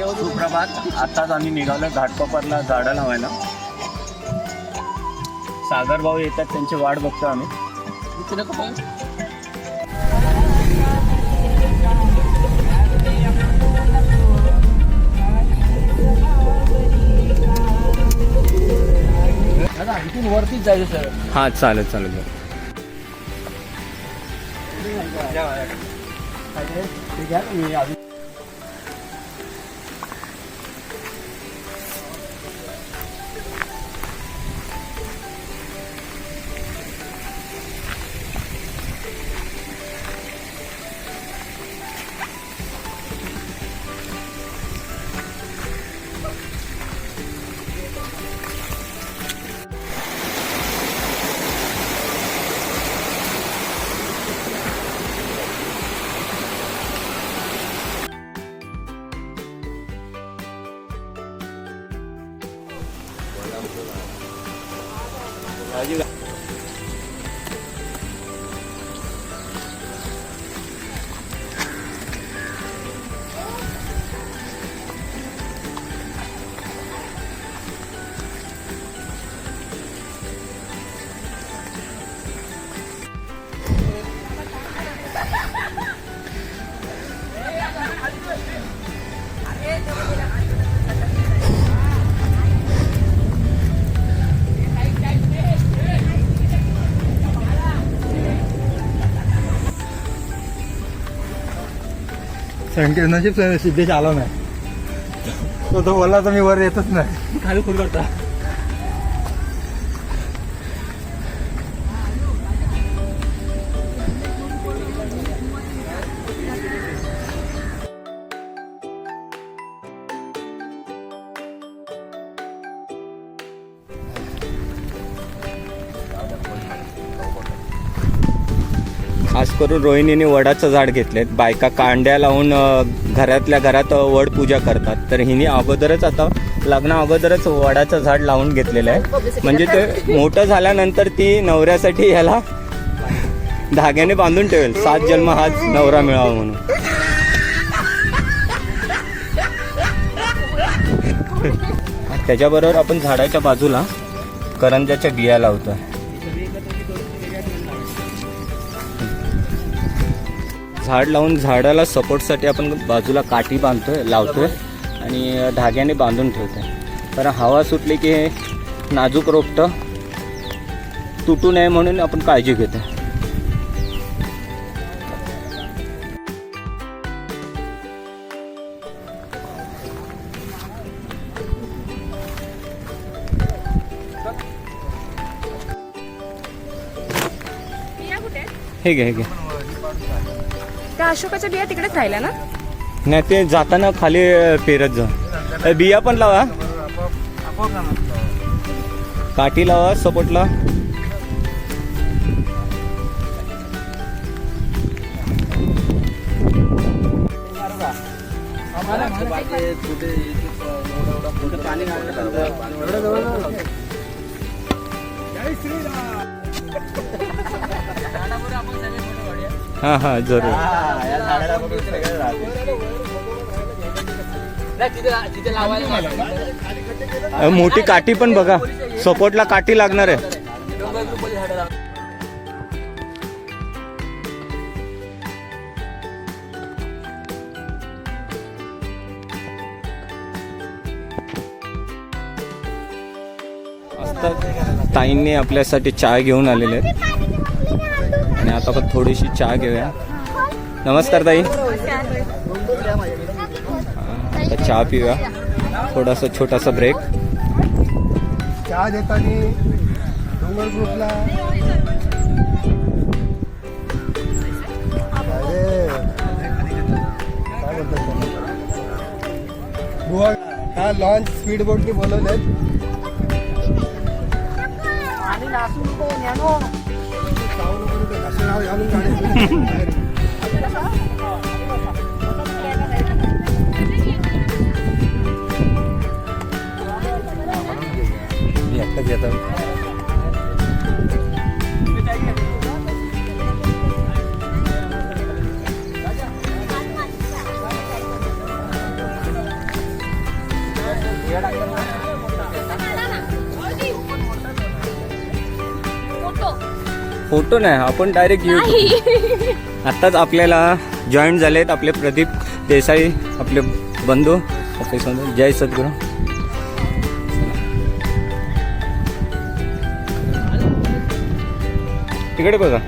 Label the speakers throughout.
Speaker 1: सुप्रभात. आताच आम्ही निघालो घाटकोपरला झाडं लावायला. सागर भाऊ येतात त्यांची वाट बघतो आम्ही.
Speaker 2: इथून वरतीच जायचं सर.
Speaker 1: हा चालेल चालेल
Speaker 2: ठीक आहे मी अजून Coba aja.
Speaker 3: संकेत नशीब सिद्धेश आला नाही. तो तो बोलला तर मी वर येतच नाही.
Speaker 2: खाली खूप करता.
Speaker 1: करून रोहिणीने वडाचं झाड घेतलेत बायका कांड्या लावून घरातल्या घरात वड पूजा करतात. तर हिने अगोदरच आता लग्ना अगोदरच वडाचं झाड लावून घेतलेलं आहे. म्हणजे ते मोठं झाल्यानंतर ती नवऱ्यासाठी याला धाग्याने बांधून ठेवेल. सात जन्म हाच नवरा मिळावा म्हणून. त्याच्याबरोबर आपण झाडाच्या बाजूला करंजाच्या बिया लावतोय. झाड लावून झाडाला सपोर्टसाठी आपण बाजूला काठी बांधतोय लावतोय आणि धाग्याने बांधून ठेवतोय. कारण हवा सुटली की हे नाजूक रोपटं तुटू नये म्हणून आपण काळजी घेतो हे घे हे घे.
Speaker 4: त्या अशोकाच्या बिया तिकडेच राहिल्या ना?
Speaker 1: नाही ते जाताना खाली पेरत जा. बिया पण लावा. काठी लावा सपोर्टला हा हा जरूर. अ, मोठी काठी पण बघा. सपोर्टला काठी लागणार आहे. आता ताईंनी आपल्यासाठी चहा घेऊन आलेले आहेत. आणि आता आपण थोडीशी चहा घेऊया नमस्कार ताई। आता चहा पिऊया थोडासा छोटासा ब्रेक
Speaker 3: चहा देताना डोंगर ग्रुपला अरे। काय बोलतात त्याला? बुवा हा लॉन्च स्पीड बोटनी बोलवलेत असं नाव घालून
Speaker 1: फोटो नाही आपण डायरेक्ट येऊ आत्ताच आपल्याला जॉईन झालेत आपले प्रदीप देसाई आपले बंधू ऑफिसमध्ये जय सद्गुरू. तिकडे बघा.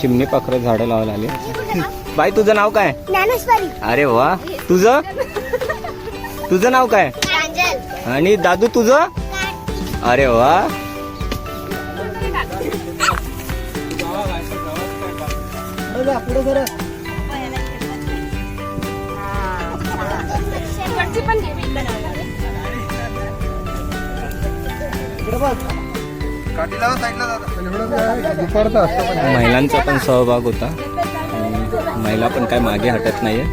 Speaker 1: चिमणी पाखरं झाडं लावायला आली. बाई तुझं नाव काय? अरे वा. तुझं? तुझं नाव काय? आणि दादू तुझं? अरे वा. महिलांचा पण सहभाग होता. महिला पण काय मागे हटत नाहीये.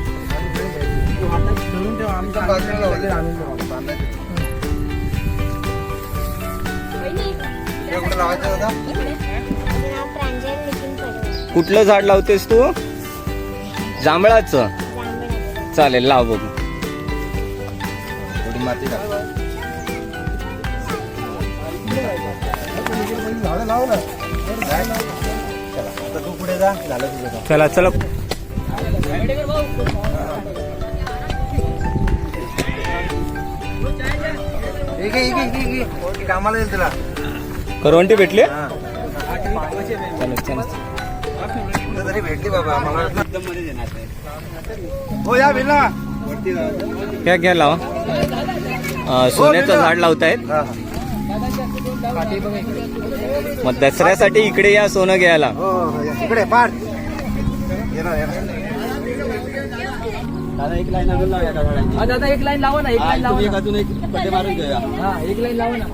Speaker 1: कुठलं झाड लावतेस तू? जांभळाचं. चालेल लाव बघू.
Speaker 5: थोडी माती टाक. झाडं लाव ना चला आता तू पुढे जा. झालं तुझं काम.
Speaker 1: चला चला.
Speaker 5: कामाला येईल तुला.
Speaker 1: करवंटी भेटली?
Speaker 5: हा.
Speaker 1: चालेल चालेल
Speaker 5: कुठं तरी भेटली बाबा मला हो या बिना वरती जा.
Speaker 1: घ्या घ्या लावा. अं, सोन्याचं झाड लावतायत.
Speaker 5: हा, हा.
Speaker 1: मग दसऱ्यासाठी इकडे या सोनं घ्यायला.
Speaker 5: हो हो. इकडे पाठ येणार येणार.
Speaker 6: दादा एक लाईन अजून लावूया का? हा दादा एक लाईन लावा ना एक लाईन लावा एक अजून एक पट्टे मारून घेऊया. हा एक लाईन लावा ना.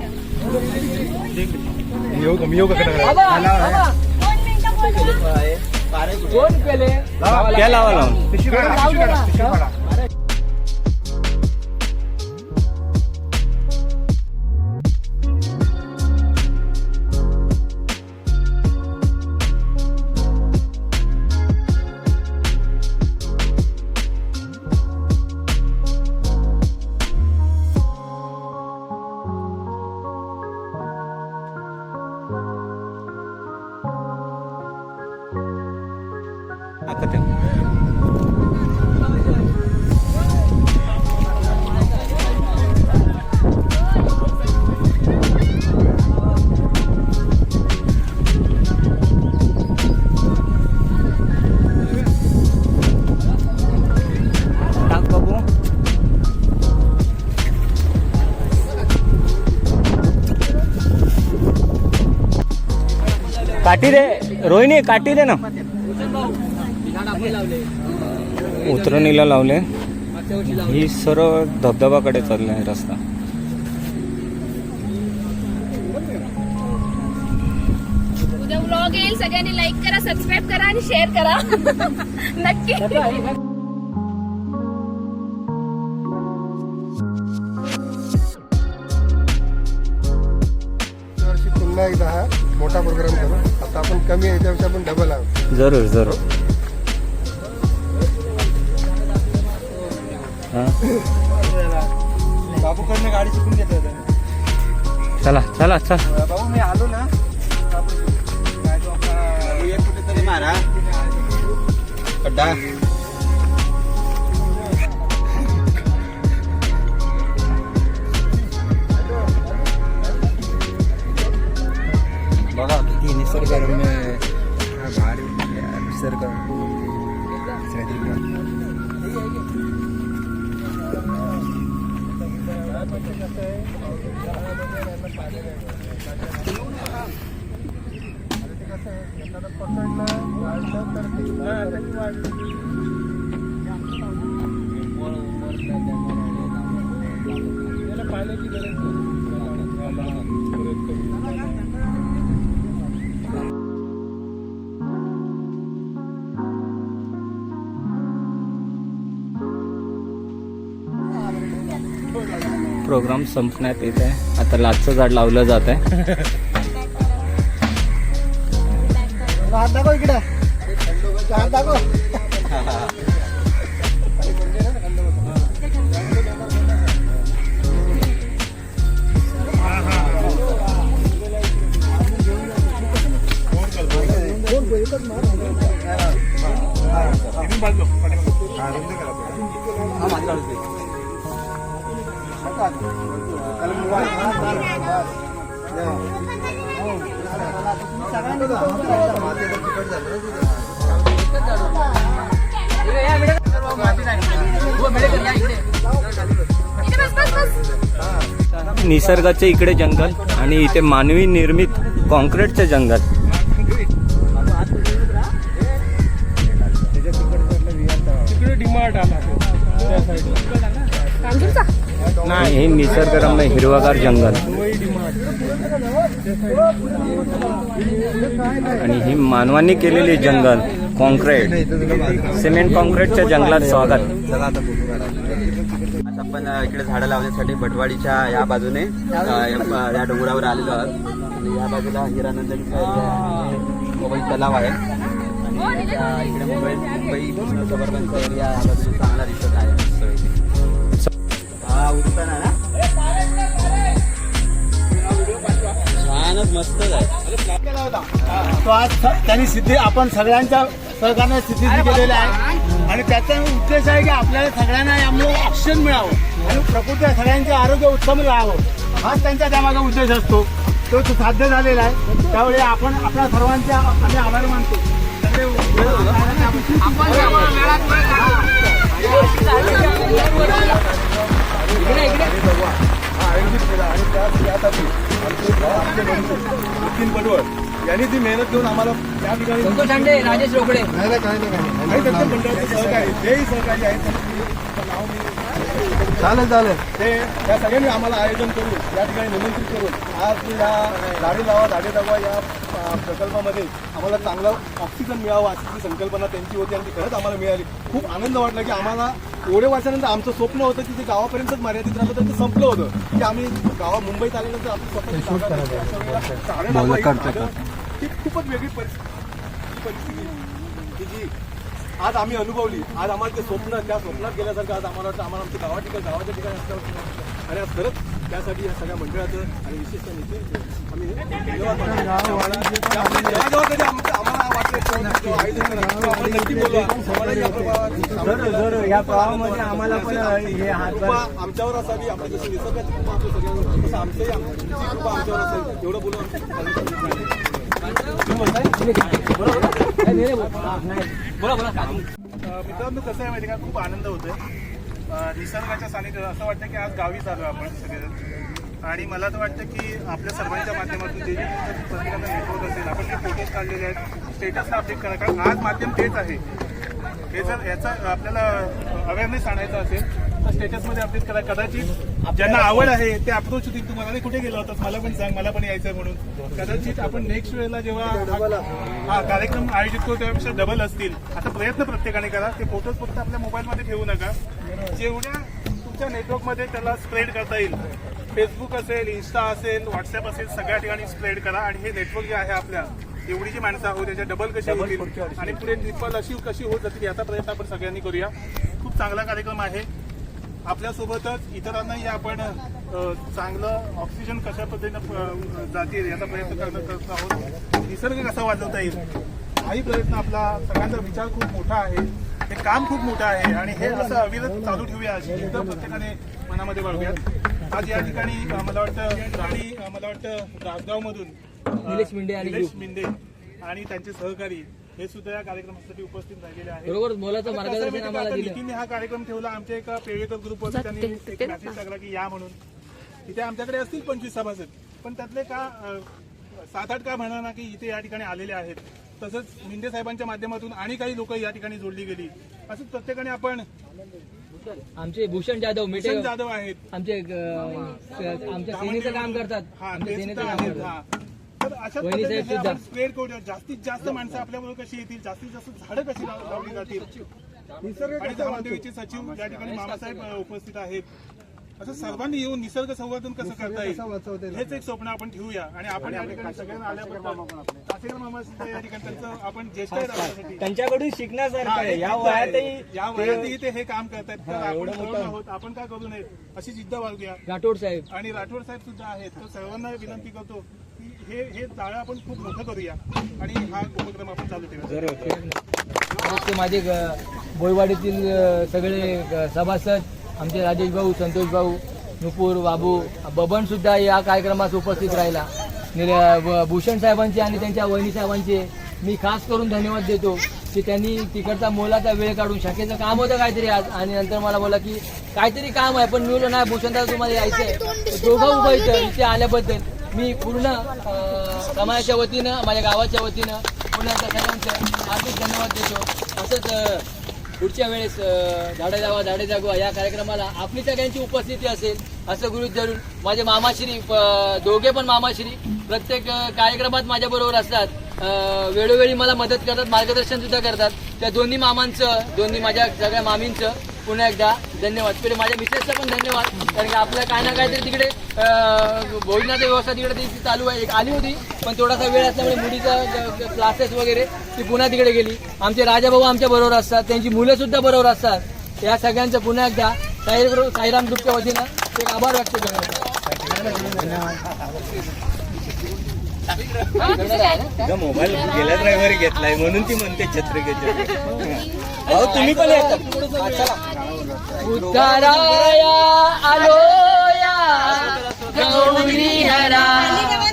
Speaker 5: मी येऊ का मी येऊ का कडे
Speaker 6: बाबा, बाबा. दोन
Speaker 1: त्या लावा
Speaker 6: लावू दे
Speaker 5: काढा,
Speaker 6: ना.
Speaker 1: काठी दे. रोहिणी काठी दे ना. उतरणीला लावले. ही सरळ धबधबाकडे चालला आहे रस्ता.
Speaker 4: उद्या व्लॉग येईल. सगळ्यांनी लाईक करा सबस्क्राईब करा आणि शेअर करा. नक्की.
Speaker 5: पुन्हा एकदा हा. मोठा प्रोग्राम करू. आता आपण कमी आहे याच्यापेक्षा आपण डबल आहोत.
Speaker 1: जरूर जरूर. हा?
Speaker 5: बाबूकडनं गाडी शिकून घेतो
Speaker 1: चला चला चला.
Speaker 5: भाऊ मी आलो ना. काय तो आपला कुठेतरी मारा. खड्डा बघा किती निसर्गरम्य हा भारी पाण्याची गरज
Speaker 1: प्रोग्राम संपण्यात येत आहे. आता लाचचं झाड लावलं जात आहे. निसर्गाचे इकडे जंगल आणि इथे मानवी निर्मित कॉन्क्रीटचे जंगल. हे निसर्गरम्य हिरवागार जंगल. आणि ही मानवांनी केलेली जंगल कॉन्क्रीट. सिमेंट कॉन्क्रीटच्या जंगलात स्वागत.
Speaker 6: आता आपण इकडे झाडं लावण्यासाठी भटवाडीच्या या बाजूने या डोंगरावर आलेलो आहोत. आणि या बाजूला हिरानंदन मुंबई तलाव आहे. आणि इकडे मुंबई मुंबई सबर्बनचा एरिया या बाजूला चांगला दिसत आहे. ना छानच
Speaker 5: तो आज त्यांनी सिद्धी आपण सगळ्यांच्या सरकारने सिद्धी केलेली आहे आणि त्याचा उद्देश आहे की आपल्याला सगळ्यांना यामुळे ऑप्शन मिळावं आणि प्रकृती सगळ्यांचे आरोग्य उत्तम राहावं हाच त्यांचा त्यामागा उद्देश असतो तो साध्य झालेला आहे त्यावेळी आपण आपल्या सर्वांचे आम्ही आभार मानतो सगळे नितीन पटवळ यांनी ती मेहनत घेऊन आम्हाला त्या ठिकाणी
Speaker 6: राजेश रोकडे
Speaker 5: आणि त्यांच्या मंडळाचे सहकारी जेही सहकारी आहेत. चालेल चालेल. ते या सगळ्यांनी आम्हाला आयोजन करून या ठिकाणी निमंत्रित करून आज या झाडे लावा झाडे जगवा या प्रकल्पामध्ये आम्हाला चांगला ऑक्सिजन मिळावा अशी जी संकल्पना त्यांची होती आणि ती खरंच आम्हाला मिळाली. खूप आनंद वाटला की आम्हाला एवढे वर्षानंतर आमचं स्वप्न होतं की ते गावापर्यंतच मर्यादित राहिलं तर ते संपलं होतं. की आम्ही गावा मुंबईत आल्यानंतर आपलं स्वप्न ही ही खूपच वेगळी परिस्थिती परिस्थिती की जी आज आम्ही अनुभवली आज आम्हाला ते स्वप्न त्या स्वप्नात गेल्यासारखं आज आम्हाला वाटतं आम्हाला आमच्या गावा ठिकाणी गावाच्या ठिकाणी असल्यावर आणि आज खरंच त्यासाठी या सगळ्या मंडळाचं आणि विशेषतः नितीन आम्ही जेव्हा जेव्हा कधी आमचं- आम्हाला वाटलं की जेव्हा या प्रभावात
Speaker 1: आम्हाला पण हे
Speaker 5: हातभार आमच्यावर असावी आपल्या जशी निसर्गाची कृपा आपल्या सगळ्यांवर तसं आमचंही कृपा आमच्यावर असेल एवढं बोलून मित्रांनो कसं आहे माहिती का खूप आनंद होतोय निसर्गाच्या सानिध्यात असं वाटतं की आज गावी चालू आपण सगळेजण आणि मला तर वाटतं की आपल्या सर्वांच्या माध्यमातून जे जे तुमचं नेटवर्क असेल आपण जे फोटोज काढलेले आहेत स्टेटसला अपडेट करा. कारण आज माध्यम तेच आहे. हे जर याचा आपल्याला अवेअरनेस आणायचा असेल तर स्टेटसमध्ये अपडेट करा. कदाचित ज्यांना आवड आहे ते अप्रोच होतील. तुम्हाला "अरे, कुठे गेला होतात मला पण सांग. मला पण यायचं आहे म्हणून. कदाचित आपण नेक्स्ट वेळेला जेव्हा हा- कार्यक्रम आयोजित करू त्यापेक्षा डबल असतील. असा प्रयत्न प्रत्येकाने करा. ते फोटोज फक्त आपल्या मोबाईलमध्ये ठेवू नका. जेवढ्या तुमच्या नेटवर्कमध्ये त्याला स्प्रेड करता येईल. फेसबुक असेल इन्स्टा असेल व्हॉट्सअप असेल सगळ्या ठिकाणी स्प्रेड करा. आणि हे नेटवर्क जे आहे आपल्या एवढी जी माणसं आहोत त्याच्या डबल कशी होतील आणि पुढे ट्रिपल अशी कशी होत जातील याचा प्रयत्न आपण सगळ्यांनी करूया. खूप चांगला कार्यक्रम आहे. आपल्यासोबतच इतरांनाही आपण चांगलं ऑक्सिजन कशा पद्धतीनं जातील याचा प्रयत्न करत आहोत. निसर्ग कसा वाचवता येईल हाही प्रयत्न आपला सगळ्यांचा विचार खूप मोठा आहे. हे काम खूप मोठं आहे आणि हे असं अविरत चालू ठेवूया अशी जिद्द प्रत्येकाने मनामध्ये बाळगूयात. आज या ठिकाणी मला वाटतं आणि अ, मला वाटतं राजगावमधून
Speaker 6: निलेश मिंडे आणि
Speaker 5: निलेश मिंदे आणि त्यांचे सहकारी हे सुद्धा या कार्यक्रमासाठी उपस्थित राहिलेले आहेत.
Speaker 6: बरोबर मोलाचं मार्गदर्शन आम्हाला दिलं.
Speaker 5: नितीनने हा कार्यक्रम ठेवला आमच्या एका पेवेकर ग्रुप होता त्यांनी एक मेसेज टाकला की या म्हणून. तिथे आमच्याकडे असतील पंचवीस सभासद पण त्यातले का सात आठ का म्हणा ना की इथे या ठिकाणी आलेले आहेत. तसंच मिंदे साहेबांच्या माध्यमातून आणि काही लोक या ठिकाणी जोडली गेली. असंच प्रत्येकाने आपण
Speaker 6: आमचे भूषण जाधव मिटे
Speaker 5: जाधव आहेत.
Speaker 6: आमचे आमच्या सेनेचं काम करतात.
Speaker 5: जास्तीत जास्त माणसं आपल्याबरोबर कशी येतील? जास्तीत जास्त झाडं कशी लाव- लावली जातील? धर्मदेवीचे सचिव या ठिकाणी मामासाहेब उपस्थित आहेत. असं सर्वांनी येऊन निसर्ग संवर्धन कसं करता येईल? हेच एक स्वप्न आपण ठेवूया. आणि आपण या ठिकाणी सगळ्यांना आल्याबद्दल कासेकर मामा सुद्धा या ठिकाणी त्यांचं आपण ज्येष्ठ
Speaker 1: त्यांच्याकडून शिकण्यासारखं
Speaker 5: हा,
Speaker 1: आहे. या. वयातही
Speaker 5: या
Speaker 1: ते-
Speaker 5: वयातही ते हे काम करतात तर
Speaker 1: हा,
Speaker 5: आपण. आहोत. आपण काय करू नये? अशी जिद्द बाळगूया
Speaker 2: राठोड साहेब.
Speaker 5: आणि राठोड साहेब सुद्धा आहेत. तर सर्वांना विनंती करतो. की हे हे जाळं आपण खूप मोठं करूया. आणि हा उपक्रम आपण चालू ठेवूया.
Speaker 2: परत ते माझे ग- बोयवाडीतील अ, सगळे सभासद आमचे राजेश भाऊ संतोष भाऊ नुपूर बाबू बबन सुद्धा या कार्यक्रमात उपस्थित राहिला. भूषण साहेबांचे आणि त्यांच्या वहिनी साहेबांचे मी खास करून धन्यवाद देतो की त्यांनी तिकडचा मोलाचा वेळ काढून शाखेचं काम होतं काहीतरी आज. आणि नंतर मला बोला की काहीतरी काम आहे पण मी बोललो नाही भूषण दादा तुम्हाला यायचं आहे दोघं उभं इथं इथे आल्याबद्दल. मी पूर्ण समाजाच्या वतीनं माझ्या गावाच्या वतीनं पूर्ण सगळ्यांचं हार्दिक धन्यवाद देतो. असंच पुढच्या वेळेस झाडे जावा झाडे जागवा या कार्यक्रमाला आपली सगळ्यांची उपस्थिती असेल असं गृहित धरून माझे मामाश्री प- दोघे पण मामाश्री प्रत्येक कार्यक्रमात माझ्याबरोबर असतात. वेळोवेळी मला मदत करतात मार्गदर्शन सुद्धा करतात. त्या दोन्ही मामांचं दोन्ही माझ्या सगळ्या मामींचं पुन्हा एकदा धन्यवाद. तिकडे माझ्या मिसेसचा पण धन्यवाद. कारण की आपलं काय ना काहीतरी तिकडे भोजनाचा व्यवस्था तिकडे ती चालू आहे. एक आली होती पण थोडासा वेळ असल्यामुळे मुलीचा क्लासेस वगैरे ती पुन्हा तिकडे गेली. आमचे राजाभाऊ आमच्या बरोबर असतात. त्यांची मुलं सुद्धा बरोबर असतात. या सगळ्यांचं पुन्हा एकदा साई साईराम ग्रुपच्या वतीनं एक आभार व्यक्त करतो.
Speaker 1: मोबाईल गेल्या ड्रायव्हर घेतलाय म्हणून ती म्हणते छत्र घे छत्र. अहो तुम्ही पण
Speaker 2: गौरी हरा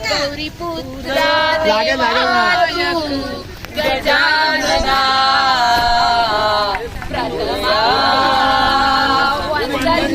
Speaker 4: गौरी पुत्रा गजानना प्रथमा वंदन.